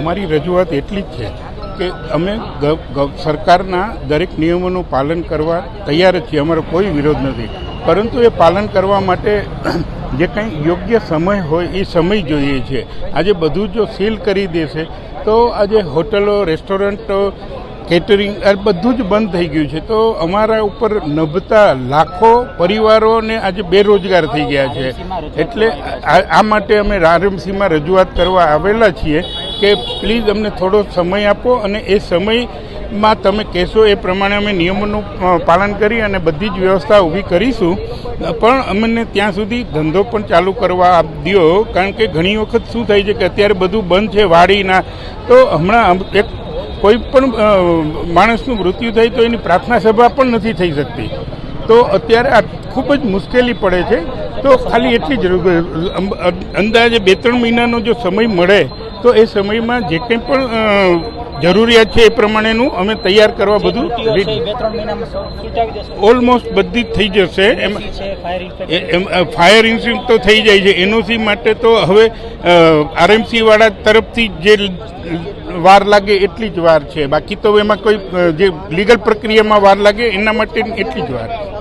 અમારી રજૂઆત એટલી જ છે કે અમે સરકારના દરેક નિયમોનું પાલન કરવા તૈયાર જ છીએ. અમારો કોઈ વિરોધ નથી. પરંતુ એ પાલન કરવા માટે જે કંઈ યોગ્ય સમય હોય એ સમય જોઈએ છે. આજે બધું જો સીલ કરી દેશે, તો આજે હોટલો, રેસ્ટોરન્ટો, કેટરિંગ, આ બધું જ બંધ થઈ ગયું છે. તો અમારા ઉપર નભતા લાખો પરિવારોને આજે બેરોજગાર થઈ ગયા છે. એટલે આ માટે અમે આરએમસીમાં રજૂઆત કરવા આવેલા છીએ. કે પ્લીઝ અમને થોડો સમય આપો અને એ સમયમાં તમે કહેશો એ પ્રમાણે અમે નિયમોનું પાલન કરી અને બધી જ વ્યવસ્થા ઊભી કરીશું. પણ અમને ત્યાં સુધી ધંધો પણ ચાલુ કરવા આપ દો કારણ કે ઘણી વખત શું થાય છે કે અત્યારે બધું બંધ છે વાડીના. તો હમણાં એક કોઈ પણ માણસનું મૃત્યુ થાય તો એની પ્રાર્થના સભા પણ નથી થઈ શકતી. તો અત્યારે આ ખૂબ જ મુશ્કેલી પડે છે. તો ખાલી એટલી જ અંદાજે બે ત્રણ મહિનાનો જો સમય મળે તો એ સમયમાં જે કંઈ પણ જરૂરિયાત છે એ પ્રમાણેનું અમે તૈયાર કરવા બધું ઓલમોસ્ટ બધી જ થઈ જશે. એમાં ફાયર એ- એમ ફાયર ઇન્સ્યુરન્સ તો થઈ જાય છે. એનઓસી માટે તો હવે આરએમસી વાળા તરફથી જે વાર લાગે એટલી જ વાર છે. બાકી તો એમાં કોઈ જે લીગલ પ્રક્રિયામાં વાર લાગે એના માટે એટલી જ વાર છે.